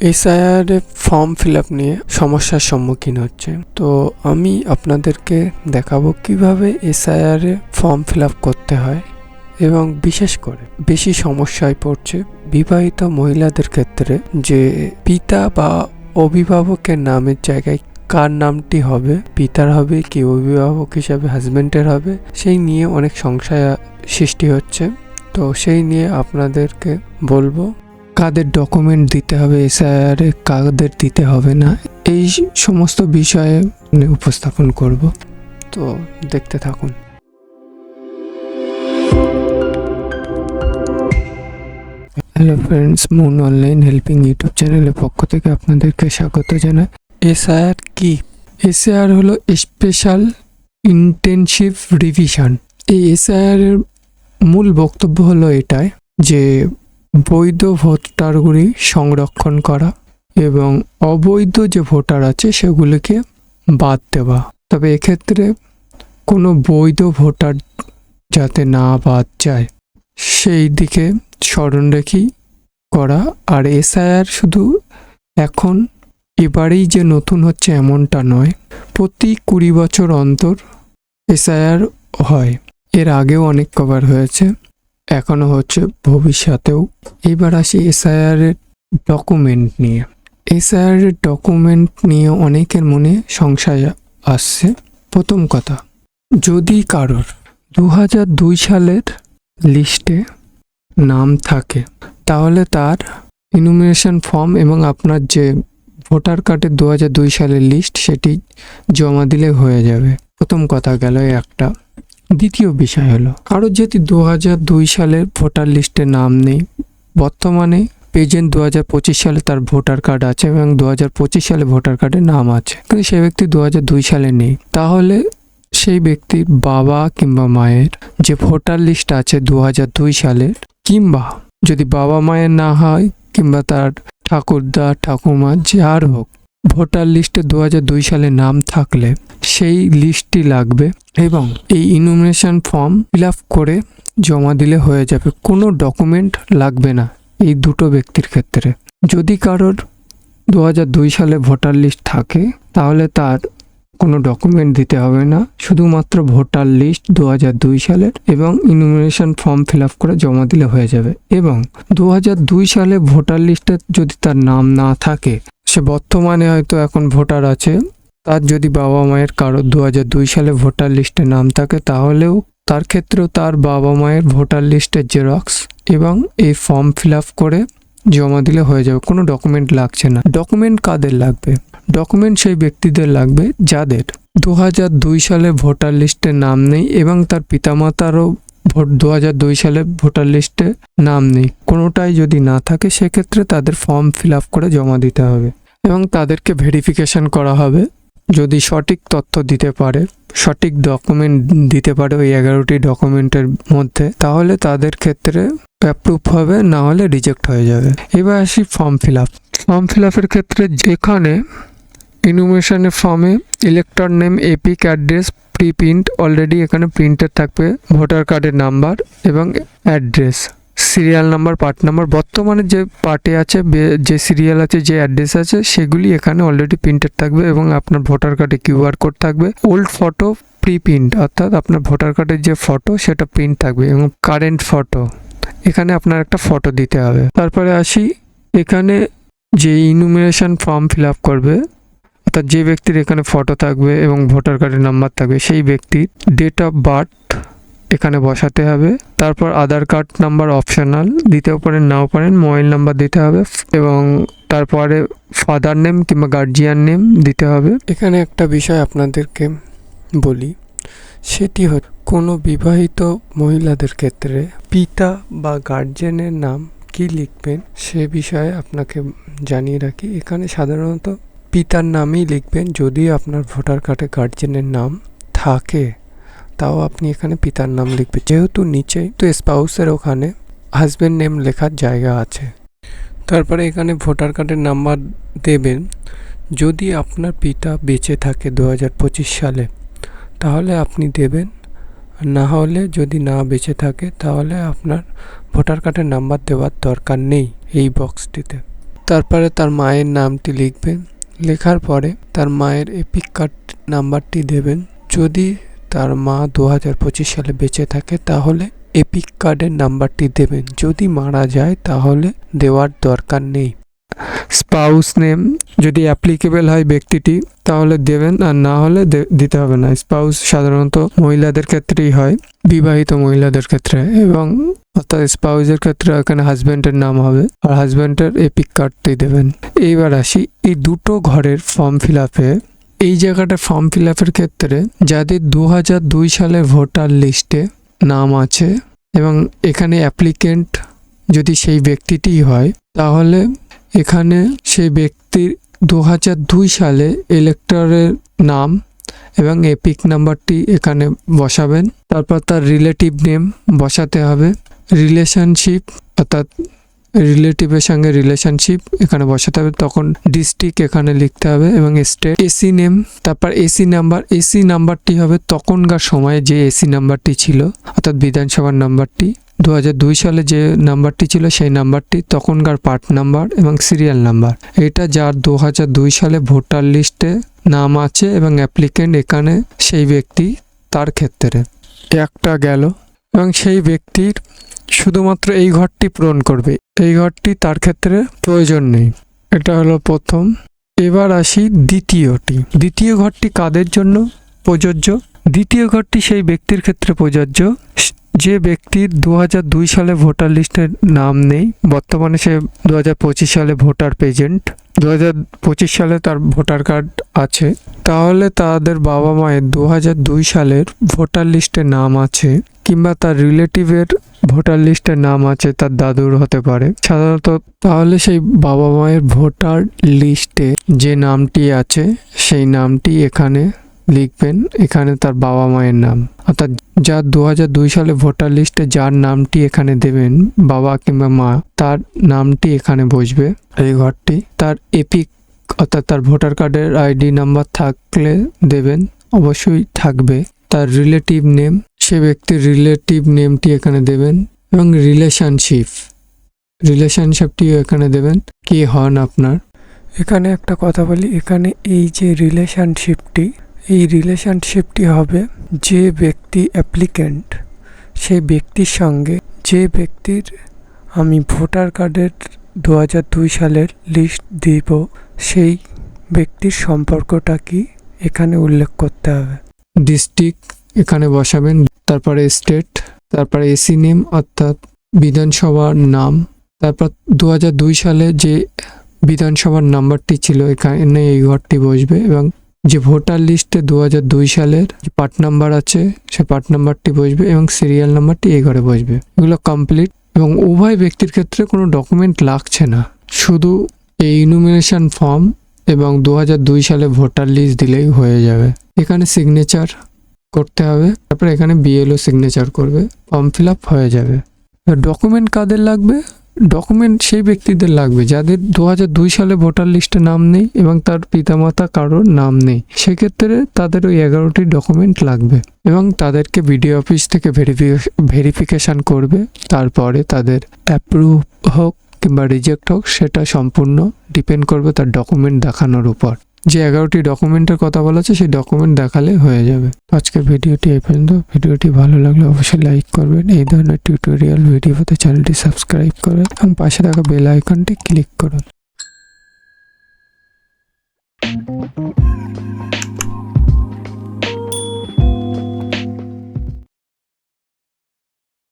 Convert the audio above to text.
SIR form fill up নিয়ে সমস্যার সম্মুখীন হচ্ছে। তো আমি আপনাদেরকে দেখাবো কীভাবে এসআইআর ফর্ম ফিল আপ করতে হয় এবং বিশেষ করে বেশি সমস্যায় পড়ছে বিবাহিত মহিলাদের ক্ষেত্রে যে পিতা বা অভিভাবকের নামের জায়গায় কার নামটি হবে, পিতার হবে কি অভিভাবক হিসাবে হাজব্যান্ডের হবে, সেই নিয়ে অনেক সংশয় সৃষ্টি হচ্ছে। তো সেই নিয়ে আপনাদেরকে বলব কাদের ডকুমেন্ট দিতে হবে এসআইআর কাদের দিতে হবে না, এই সমস্ত বিষয়ে উপস্থাপন করব। তো দেখতে থাকুন। Hello friends moon online helping YouTube চ্যানেলের পক্ষ থেকে আপনাদেরকে স্বাগত জানাই। এসআইআর কি? এসআইআর হলো স্পেশাল ইন্টেনসিভ রিভিশন এই এসআইআর এর মূল বক্তব্য হলো এটাই যে বৈধ ভোটারগুলি সংরক্ষণ করা এবং অবৈধ যে ভোটার আছে সেগুলিকে বাদ দেওয়া। তবে এক্ষেত্রে কোনো বৈধ ভোটার যাতে না বাদ যায়, সেই দিকে স্মরণ রেখেই করা। আর এসআইআর শুধু এখন এবারেই যে নতুন হচ্ছে এমনটা নয়, প্রতি কুড়ি বছর অন্তর এসআইআর হয়। এর আগেও অনেক কভার হয়েছে। এখনও হচ্ছে ভবিষ্যতেও। এবার আসি এসআইআর ডকুমেন্ট নিয়ে। এসআইআর ডকুমেন্ট নিয়ে অনেকের মনে সংশয় আসছে। প্রথম কথা, যদি কারোর দু দুই সালের লিস্টে নাম থাকে, তাহলে তার ইনুমিনেশন ফর্ম এবং আপনার যে ভোটার কার্ডের দু দুই সালের লিস্ট সেটি জমা দিলে হয়ে যাবে। প্রথম কথা গেল একটা। দ্বিতীয় বিষয় হলো, কারোর যদি দু হাজার দুই সালের ভোটার লিস্টে নাম নেই, বর্তমানে প্রেজেন্ট দু হাজার পঁচিশ সালে তার ভোটার কার্ড আছে এবং দু হাজার পঁচিশ সালে ভোটার কার্ডে নাম আছে। কিন্তু সে ব্যক্তি দু হাজার দুই সালে নেই, তাহলে সেই ব্যক্তির বাবা কিংবা মায়ের যে ভোটার লিস্ট আছে দু হাজার দুই সালের কিংবা যদি বাবা মায়ের না হয়, কিংবা তার ঠাকুরদা ঠাকুমা যার হোক ভোটার লিস্টে দু দুই সালে নাম থাকলে সেই লিস্টটি লাগবে এবং এই ইনুমিনেশন ফর্ম ফিল করে জমা দিলে হয়ে যাবে। কোনো ডকুমেন্ট লাগবে না এই দুটো ব্যক্তির ক্ষেত্রে। যদি কারোর দু দুই সালে ভোটার লিস্ট থাকে, তাহলে তার কোনো ডকুমেন্ট দিতে হবে না। শুধুমাত্র ভোটার লিস্ট দু দুই সালের এবং ইনুমিনেশন ফর্ম ফিল করে জমা দিলে হয়ে যাবে। এবং দু দুই সালে ভোটার লিস্টে যদি তার নাম না থাকে সে বর্তমানে হয়তো এখন ভোটার আছে। তার যদি বাবা মায়ের কারও দু দুই সালে ভোটার লিস্টে নাম থাকে, তাহলেও তার ক্ষেত্রেও তার বাবা মায়ের ভোটার লিস্টের জেরক্স এবং এই ফর্ম ফিল আপ করে জমা দিলে হয়ে যাবে। কোনো ডকুমেন্ট লাগছে না। ডকুমেন্ট কাদের লাগবে? ডকুমেন্ট সেই ব্যক্তিদের লাগবে যাদের দু হাজার দুই সালে ভোটার লিস্টে নাম নেই এবং তার পিতামাতারও ভোট দু দুই সালে ভোটার লিস্টে নাম নেই। কোনোটাই যদি না থাকে, সেক্ষেত্রে তাদের ফর্ম ফিল আপ করে জমা দিতে হবে এবং তাদেরকে ভেরিফিকেশন করা হবে। যদি সঠিক তথ্য দিতে পারে, সঠিক ডকুমেন্ট দিতে পারে ওই এগারোটি ডকুমেন্টের মধ্যে, তাহলে তাদের ক্ষেত্রে অ্যাপ্রুভ হবে, না হলে রিজেক্ট হয়ে যাবে। এবার আসি form fill up. Form fill আপের ক্ষেত্রে যেখানে ইনুমেশনের ফর্মে elector name EPIC address pre print already এখানে প্রিন্টেড থাকবে ভোটার কার্ডের নাম্বার এবং address serial number part number বর্তমানে যে পার্টে আছে যে সিরিয়াল আছে, যে অ্যাড্রেস আছে, সেগুলি এখানে অলরেডি প্রিন্টেড থাকবে এবং আপনার ভোটার কার্ডে কিউআর কোড থাকবে। ওল্ড ফটো প্রি প্রিন্ট অর্থাৎ আপনার ভোটার কার্ডের যে ফটো সেটা প্রিন্ট থাকবে এবং কারেন্ট ফটো এখানে আপনার একটা ফটো দিতে হবে। তারপরে আসি, এখানে যে ইনুমিনেশন ফর্ম ফিল আপ করবে অর্থাৎ যে ব্যক্তির এখানে ফটো থাকবে এবং ভোটার কার্ডের নাম্বার থাকবে, সেই ব্যক্তির ডেট অফ বার্থ এখানে বসাতে হবে। তারপর আধার কার্ড নাম্বার অপশনাল দিতেও পারেন, নাও পারেন মোবাইল নাম্বার দিতে হবে এবং তারপরে ফাদার নেম কিংবা গার্জিয়ান নেম দিতে হবে। এখানে একটা বিষয় আপনাদেরকে বলি, সেটি হচ্ছে কোনো বিবাহিত মহিলাদের ক্ষেত্রে পিতা বা গার্জেনের নাম কি লিখবেন সে বিষয়ে আপনাকে জানিয়ে রাখি। এখানে সাধারণত পিতার নামই লিখবেন, যদি আপনার ভোটার কার্ডে গার্জেনের নাম থাকে, তাও আপনি এখানে পিতার নাম লিখবেন। যেহেতু নিচে তো স্পাউসের ওখানে হাজব্যান্ড নেম লেখার জায়গা আছে। তারপরে এখানে ভোটার কার্ডের নাম্বার দেবেন। যদি আপনার পিতা বেঁচে থাকে দু হাজার পঁচিশ সালে, তাহলে আপনি দেবেন। না হলে যদি না বেঁচে থাকে, তাহলে আপনার ভোটার কার্ডের নাম্বার দেওয়ার দরকার নেই এই বক্সটিতে তারপরে তার মায়ের নামটি লিখবেন। লেখার পরে তার মায়ের এপিক কার্ড নাম্বারটি দেবেন। যদি তার মা দু হাজার পঁচিশ সালে বেঁচে থাকে, তাহলে এপিক কার্ডের নাম্বারটি দেবেন। যদি মারা যায়, তাহলে দেওয়ার দরকার নেই। স্পাউস নেম যদি অ্যাপ্লিকেবল হয় ব্যক্তিটি, তাহলে দেবেন, আর না হলে দিতে হবে না। স্পাউস সাধারণত মহিলাদের ক্ষেত্রেই হয়, বিবাহিত মহিলাদের ক্ষেত্রে। এবং অর্থাৎ স্পাউসের ক্ষেত্রে এখানে হাজব্যান্ডের নাম হবে, আর হাজব্যান্ডের এপিক কার্ডটি দেবেন। এইবার আসি, এই দুটো ঘরের ফর্ম ফিল আপে এই জায়গাটা ফর্ম ফিল আপের ক্ষেত্রে যাদের দু হাজার দুই সালের ভোটার লিস্টে নাম আছে, এবং এখানে অ্যাপ্লিকেন্ট যদি সেই ব্যক্তিটি হয়, তাহলে এখানে সেই ব্যক্তির দু হাজার দুই সালে ইলেক্টরের নাম এবং এপিক নাম্বারটি এখানে বসাবেন। তারপর তার রিলেটিভ নেম বসাতে হবে। রিলেশনশিপ অর্থাৎ রিলেটিভের সঙ্গে রিলেশনশিপ এখানে বসাতে হবে। তখন ডিস্ট্রিক্ট এখানে লিখতে হবে এবং স্টেট এসি নেম তারপর এসি নাম্বার এসি নাম্বারটি হবে তখনকার সময়ে যে এসি নাম্বারটি ছিল, অর্থাৎ বিধানসভার নাম্বারটি দু সালে যে নাম্বারটি ছিল, সেই নাম্বারটি তখনকার পার্ট নাম্বার এবং সিরিয়াল নাম্বার। এটা যার দু সালে ভোটার লিস্টে নাম আছে এবং অ্যাপ্লিকেন্ট এখানে সেই ব্যক্তি তার ক্ষেত্রে। একটা গেল। এবং সেই ব্যক্তির শুধুমাত্র এই ঘরটি পূরণ করবে। এই ঘরটি তার ক্ষেত্রে প্রয়োজন নেই। এটা হলো প্রথম। এবার আসি দ্বিতীয়টি। দ্বিতীয় ঘরটি কাদের জন্য প্রযোজ্য? দ্বিতীয় ঘরটি সেই ব্যক্তির ক্ষেত্রে প্রযোজ্য। যে ব্যক্তির দু সালে ভোটার লিস্টের নাম নেই, বর্তমানে সে দু হাজার পঁচিশ সালে ভোটার প্রেজেন্ট দু সালে তার ভোটার কার্ড আছে। তাহলে তাদের বাবা মায়ের দু সালের ভোটার লিস্টে নাম আছে কিংবা তার রিলেটিভের ভোটার লিস্টে নাম আছে তার দাদুর হতে পারে। সাধারণত তাহলে সেই বাবা মায়ের ভোটার লিস্টে যে নামটি আছে, সেই নামটি এখানে লিখবেন, এখানে তার বাবা মায়ের নাম। অর্থাৎ যার দু সালে ভোটার লিস্টে যার নামটি এখানে দেবেন, বাবা কিংবা মা, তার নামটি এখানে বসবে এই ঘরটি। তার এপিক, অর্থাৎ তার ভোটার কার্ডের আইডি নাম্বার থাকলে দেবেন, অবশ্যই থাকবে। তার রিলেটিভ নেম, সে ব্যক্তির রিলেটিভ নেমটি এখানে দেবেন, এবং রিলেশনশিপ। রিলেশনশিপটিও এখানে দেবেন, কে হন আপনার? এখানে একটা কথা বলি, এখানে এই যে রিলেশনশিপটি এই রিলেশনশিপটি হবে যে ব্যক্তি অ্যাপ্লিক্যান্ট সেই ব্যক্তির সঙ্গে। যে ব্যক্তির আমি ভোটার কার্ডের দু দুই সালের লিস্ট দিব, সেই ব্যক্তির সম্পর্কটা কি এখানে উল্লেখ করতে হবে। ডিস্ট্রিক্ট এখানে বসাবেন, তারপরে স্টেট তারপরে এসি নেম অর্থাৎ বিধানসভার নাম, তারপর দু হাজার দুই সালে যে বিধানসভার নাম্বারটি ছিল এখানে এই ঘরটি বসবে এবং যে ভোটার লিস্টে দু হাজার দুই সালের যে পার্ট নাম্বার আছে, সে পার্ট নাম্বারটি বসবে এবং সিরিয়াল নাম্বারটি এই ঘরে বসবে। এগুলো কমপ্লিট এবং উভয় ব্যক্তির ক্ষেত্রে কোনো ডকুমেন্ট লাগছে না। শুধু এই ইনুমিনেশন ফর্ম এবং দু দুই সালে ভোটার লিস্ট দিলেই হয়ে যাবে। এখানে সিগনেচার করতে হবে, তারপরে এখানে বিএলও সিগনেচার করবে ফর্ম ফিল আপ হয়ে যাবে। ডকুমেন্ট কাদের লাগবে? ডকুমেন্ট সেই ব্যক্তিদের লাগবে যাদের দু সালে ভোটার লিস্টে নাম নেই এবং তার পিতামাতা কারোর নাম নেই। সেক্ষেত্রে তাদের ওই এগারোটি ডকুমেন্ট লাগবে এবং তাদেরকে বিডিও অফিস থেকে ভেরিফিকেশান করবে। তারপরে তাদের অ্যাপ্রুভ হোক কিংবা রিজেক্ট হোক, সেটা সম্পূর্ণ ডিপেন্ড করবে তার ডকুমেন্ট দেখানোর উপর। যে এগারোটি ডকুমেন্টের কথা বলা আছে, সেই ডকুমেন্ট দেখালে হয়ে যাবে। আজকের ভিডিওটি এই পর্যন্ত। ভিডিওটি ভালো লাগলে অবশ্যই লাইক করবেন। এই ধরনের টিউটোরিয়াল ভিডিও পেতে চ্যানেলটি সাবস্ক্রাইব করবেন এবং পাশে থাকা বেল আইকনটি ক্লিক করুন।